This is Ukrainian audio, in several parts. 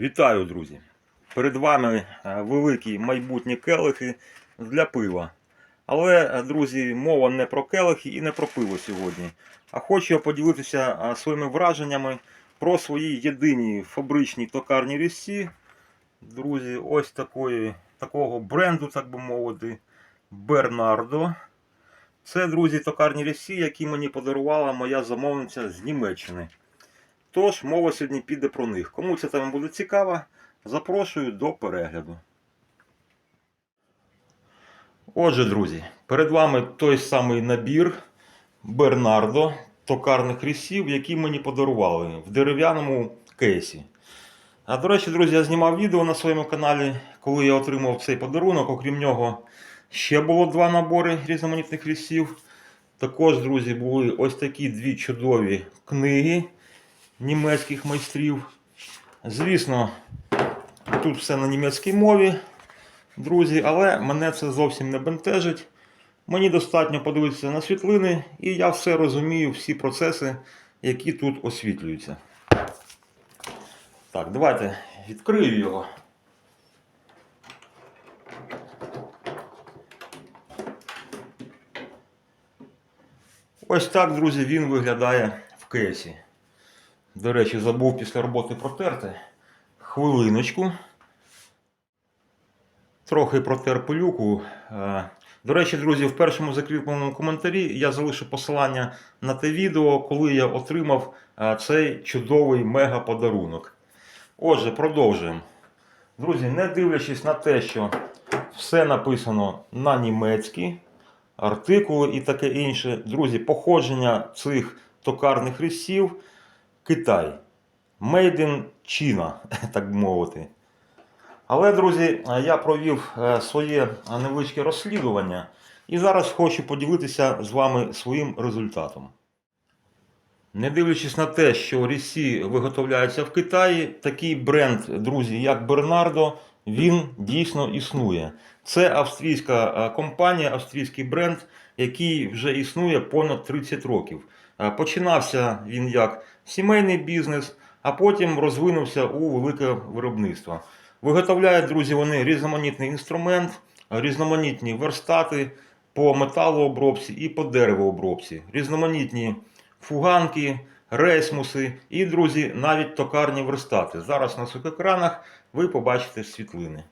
Вітаю, друзі! Перед вами е, великі майбутні келихи для пива. Але, е, друзі, мова не про келихи і не про пиво сьогодні. А хочу я поділитися е, своїми враженнями про свої єдині фабричні токарні різці. Друзі, ось такої, такого бренду, так би мовити, Бернардо. Це, друзі, токарні різці, які мені подарувала моя замовниця з Німеччини. Тож, мова сьогодні піде про них. Кому ця тема буде цікава, запрошую до перегляду. Отже, друзі, перед вами той самий набір Бернардо токарних рісів, які мені подарували в дерев'яному кейсі. А до речі, друзі, я знімав відео на своєму каналі, коли я отримав цей подарунок. Окрім нього, ще було два набори різноманітних лісів. Також, друзі, були ось такі дві чудові книги німецьких майстрів. Звісно, тут все на німецькій мові, друзі, але мене це зовсім не бентежить. Мені достатньо подивитися на світлини, і я все розумію, всі процеси, які тут освітлюються. Так, давайте відкрию його. Ось так, друзі, він виглядає в кейсі. До речі, забув після роботи протерти. Хвилиночку. Трохи протер пилюку. Е, До речі, друзі, в першому закріпленому коментарі я залишу посилання на те відео, коли я отримав е, цей чудовий мега-подарунок. Отже, продовжуємо. Друзі, не дивлячись на те, що все написано на німецькій, артикули і таке інше. Друзі, походження цих токарних різців Китай. Made in China, так би мовити. Але, друзі, я провів е, своє невеличке розслідування і зараз хочу поділитися з вами своїм результатом. Не дивлячись на те, що рісі виготовляються в Китаї, такий бренд, друзі, як Бернардо, він дійсно існує. Це австрійська е, компанія, австрійський бренд, який вже існує понад 30 років. Е, Починався він як сімейний бізнес, а потім розвинувся у велике виробництво. Виготовляють, друзі, вони різноманітний інструмент, різноманітні верстати по металообробці і по деревообробці, різноманітні фуганки, рейсмуси і, друзі, навіть токарні верстати. Зараз на цих екранах ви побачите світлини.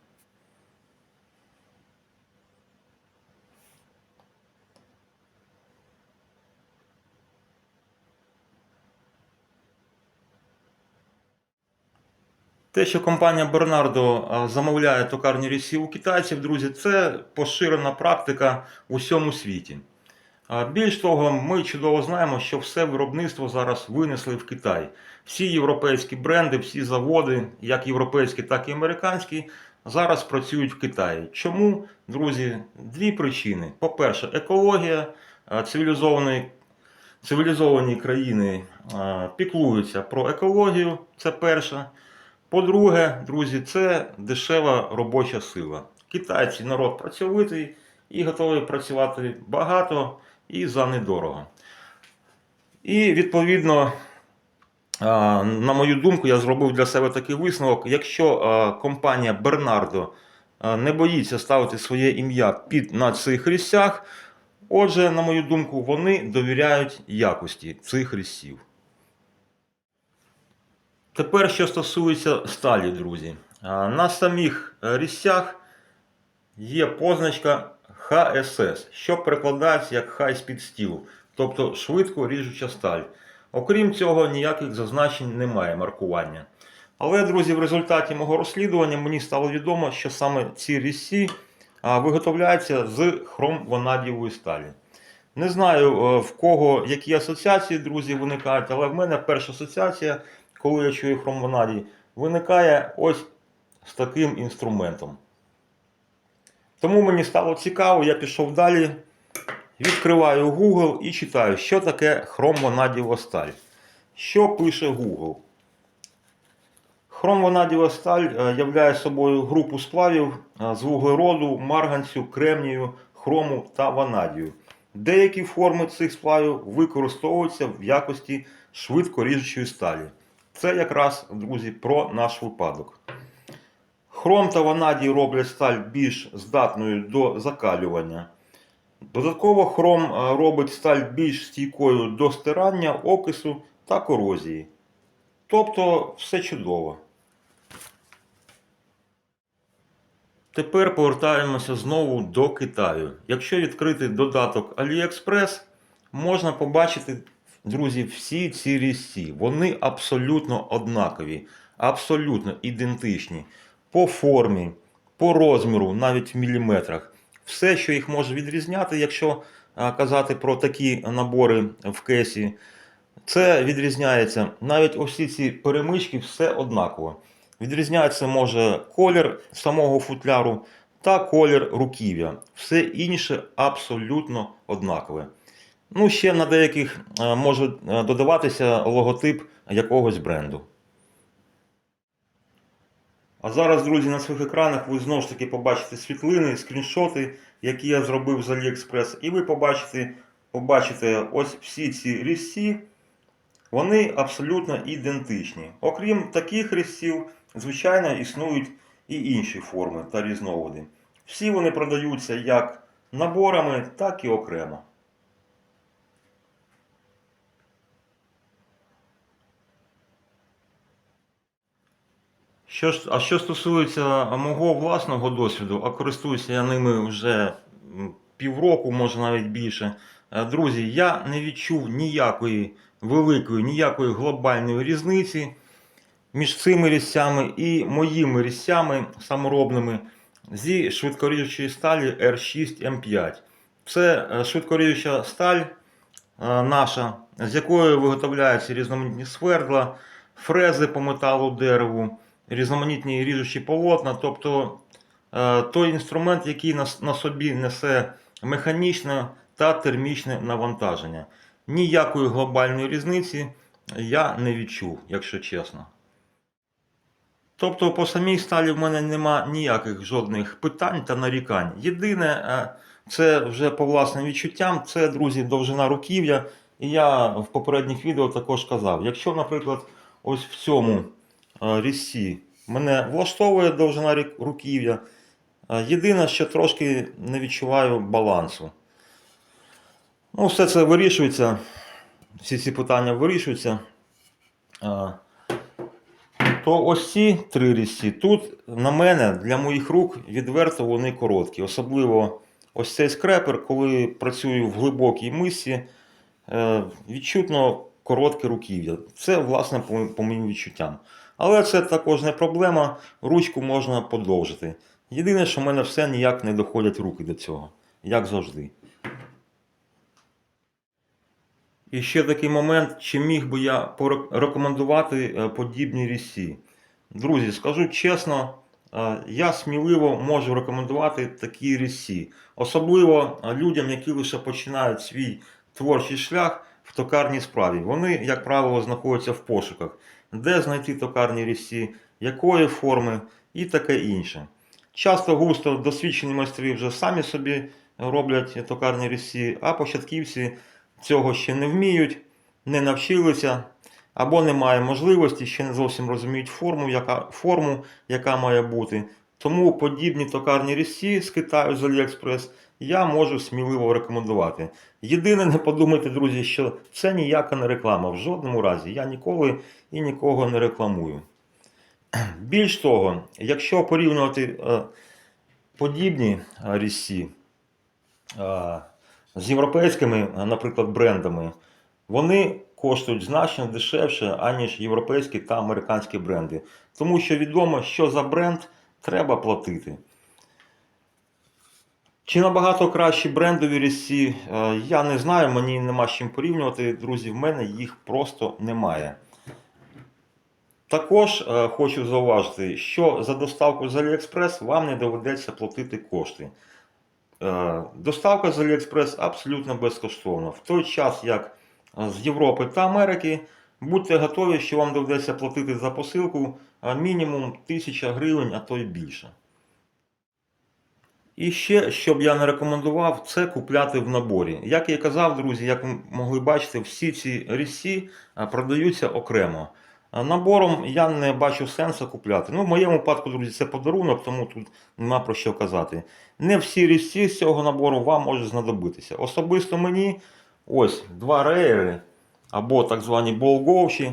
Те, що компанія Бернардо замовляє токарні рісі у китайців, друзі, це поширена практика у всьому світі. Більш того, ми чудово знаємо, що все виробництво зараз винесли в Китай. Всі європейські бренди, всі заводи, як європейські, так і американські, зараз працюють в Китаї. Чому, друзі? Дві причини. По-перше, екологія а, цивілізованої. Цивілізовані країни піклуються про екологію, це перше. По-друге, друзі, це дешева робоча сила. Китайці народ працьовитий і готовий працювати багато і за недорого. І відповідно, на мою думку, я зробив для себе такий висновок: якщо компанія Бернардо не боїться ставити своє ім'я під на цих різцях, отже, на мою думку, вони довіряють якості цих різців. Тепер, що стосується сталі, друзі. На самих е, різцях є позначка HSS, що перекладається як High Speed Steel, тобто швидко ріжуча сталь. Окрім цього, ніяких зазначень немає маркування. Але, друзі, в результаті мого розслідування мені стало відомо, що саме ці різці виготовляються з хромванадієвої сталі. Не знаю, е, в кого які асоціації, друзі, виникають, але в мене перша асоціація коли я чую хромванадій, виникає ось з таким інструментом. Тому мені стало цікаво, я пішов далі, відкриваю Google і читаю, що таке хромванадієва сталь. Що пише Google? Хромванадієва сталь е, являє собою групу сплавів е, з вуглероду, марганцю, кремнію, хрому та ванадію. Деякі форми цих сплавів використовуються в якості швидкоріжучої сталі. Це якраз, друзі, про наш випадок. Хром та ванадій роблять сталь більш здатною до закалювання. Додатково хром е, робить сталь більш стійкою до стирання, окису та корозії. Тобто все чудово. Тепер повертаємося знову до Китаю. Якщо відкрити додаток AliExpress, можна побачити, друзі, всі ці різці. Вони абсолютно однакові, абсолютно ідентичні. По формі, по розміру, навіть в міліметрах. Все, що їх може відрізняти, якщо казати про такі набори в кесі, це відрізняється. Навіть ось ці перемички все однаково. Відрізняється може колір самого футляру та колір руків'я. Все інше абсолютно однакове. Ну, ще на деяких е, може е, додаватися логотип якогось бренду. А зараз, друзі, на своїх екранах ви знову ж таки побачите світлини, скріншоти, які я зробив з AliExpress, і ви побачите, побачите ось всі ці різці, вони абсолютно ідентичні. Окрім таких різців, звичайно, існують і інші форми та різновиди. Всі вони продаються як наборами, так і окремо. Що а що стосується мого власного досвіду, а користуюся я ними вже півроку, може навіть більше. Е, Друзі, я не відчув ніякої великої, ніякої глобальної різниці між цими різцями і моїми різцями саморобними зі швидкоріжучої сталі R6M5. Це е, швидкоріжуча сталь е, наша, з якої виготовляються різноманітні свердла, фрези по металу дереву, різноманітні ріжучі полотна, тобто е, той інструмент, який на, собі несе механічне та термічне навантаження. Ніякої глобальної різниці я не відчув, якщо чесно. Тобто по самій сталі в мене нема ніяких жодних питань та нарікань. Єдине, е, це вже по власним відчуттям, це, друзі, довжина руків'я. І я в попередніх відео також казав, якщо, наприклад, ось в цьому е, різці мене влаштовує довжина руків'я, е, єдине, що трошки не відчуваю балансу. Ну, все це вирішується, всі ці питання вирішуються. Е, то ось ці три різці тут на мене для моїх рук відверто вони короткі. Особливо ось цей скрепер, коли працюю в глибокій мисі, відчутно коротке руків'я. Це, власне, по моїм відчуттям. Але це також не проблема, ручку можна подовжити. Єдине, що в мене все ніяк не доходять руки до цього, як завжди. І ще такий момент, чи міг би я порекомендувати е, подібні різці. Друзі, скажу чесно, е, я сміливо можу рекомендувати такі різці. Особливо е, людям, які лише починають свій творчий шлях в токарній справі. Вони, як правило, знаходяться в пошуках, де знайти токарні різці, якої форми і таке інше. Часто густо досвідчені майстри вже самі собі роблять токарні різці, а початківці цього ще не вміють, не навчилися, або немає можливості, ще не зовсім розуміють форму, яка, форму, яка має бути. Тому подібні токарні різці з Китаю з AliExpress я можу сміливо рекомендувати. Єдине, не подумайте, друзі, що це ніяка не реклама. В жодному разі я ніколи і нікого не рекламую. Більш того, якщо порівнювати е, подібні е, різці, е, з європейськими, наприклад, брендами, вони коштують значно дешевше, аніж європейські та американські бренди. Тому що відомо, що за бренд треба платити. Чи набагато кращі брендові різці, е, я не знаю, мені нема з чим порівнювати. Друзі, в мене їх просто немає. Також е, хочу зауважити, що за доставку з AliExpress вам не доведеться платити кошти. Е, Доставка з AliExpress абсолютно безкоштовна. В той час, як з Європи та Америки, будьте готові, що вам доведеться платити за посилку мінімум 1000 гривень, а то й більше. І ще, що б я не рекомендував, це купляти в наборі. Як я і казав, друзі, як ви могли бачити, всі ці різці е, продаються окремо. Набором я не бачу сенсу купляти. Ну, в моєму випадку, друзі, це подарунок, тому тут нема про що казати. Не всі різці з цього набору вам можуть знадобитися. Особисто мені ось два реєри або так звані болговші.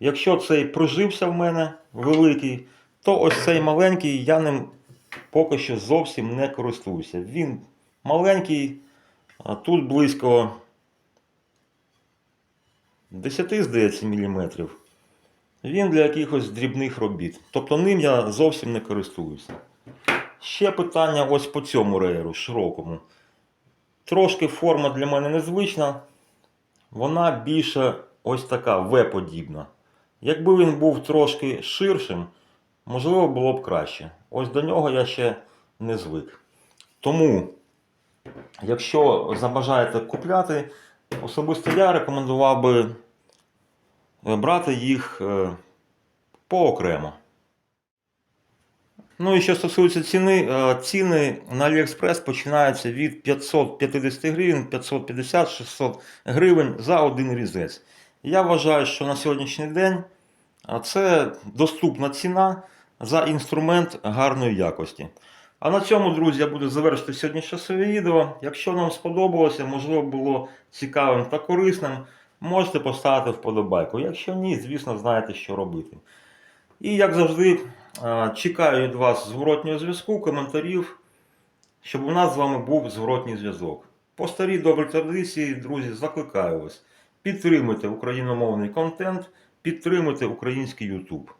Якщо цей прижився в мене великий, то ось цей маленький я ним поки що зовсім не користуюся. Він маленький, а тут близько 10, здається, міліметрів. Він для якихось дрібних робіт. Тобто ним я зовсім не користуюся. Ще питання ось по цьому реєру широкому. Трошки форма для мене незвична. Вона більше ось така В-подібна. Якби він був трошки ширшим, можливо, було б краще. Ось до нього я ще не звик. Тому, якщо забажаєте купляти, особисто я рекомендував би е, брати їх е, поокремо. Ну і що стосується ціни, е, ціни на AliExpress починаються від 550 гривень, 550-600 гривень за один різець. Я вважаю, що на сьогоднішній день це доступна ціна за інструмент гарної якості. А на цьому, друзі, я буду завершити сьогоднішнє своє відео. Якщо вам сподобалося, можливо, було цікавим та корисним, можете поставити вподобайку. Якщо ні, звісно, знаєте, що робити. І як завжди, е, чекаю від вас зворотнього зв'язку, коментарів, щоб у нас з вами був зворотній зв'язок. По старій добрій традиції, друзі, закликаю вас. Підтримуйте україномовний контент, підтримуйте український YouTube.